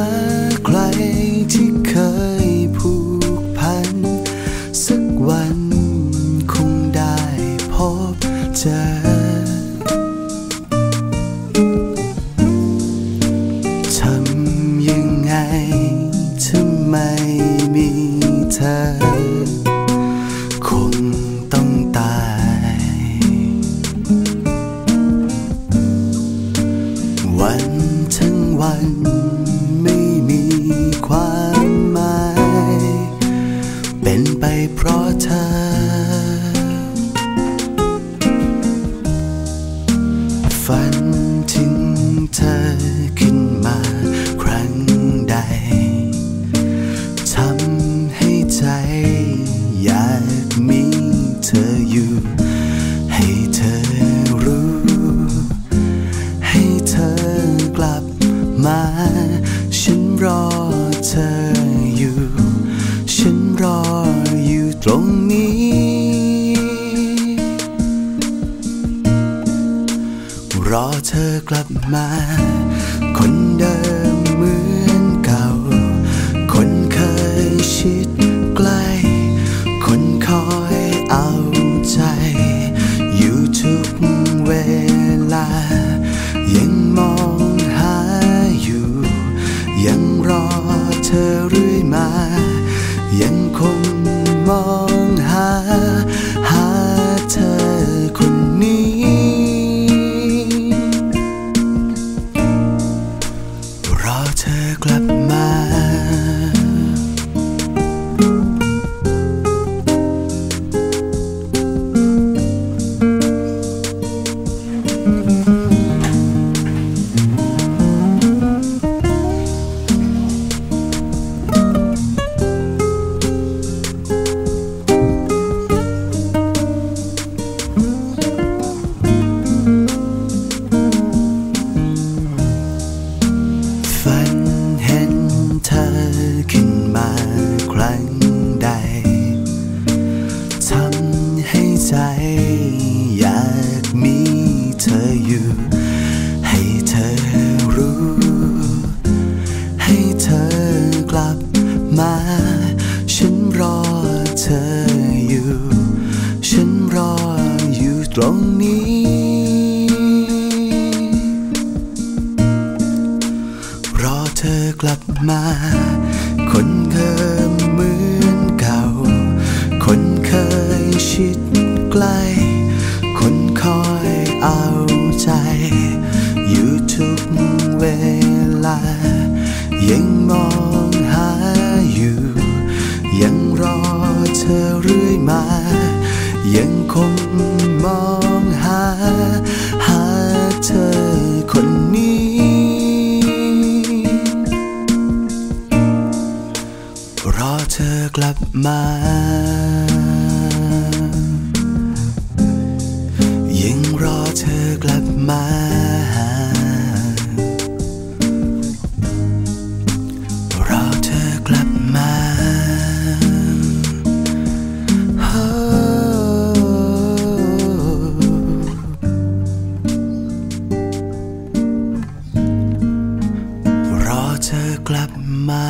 าใครที่เคยผูกพัน สักวันคงได้พบเจอ ทำยังไงถ้าไม่มีเธอวันทั้งวัน ฝันถึงเธอขึ้นมา ธอกลับมา คนเดิม ตรงนี้ รอเธอกลับมา คนเดิมเหมือนเก่า คนเคยชิดใกล้คนคอยเอาใจ อยู่ทุกเวลา ยังมองหาอยู่ ยังรอเธอเรื่อยมา ยังคง มองหา หาเธอคนนี้ รอเธอกลับมา ยังรอเธอกลับมา ธอกลับมา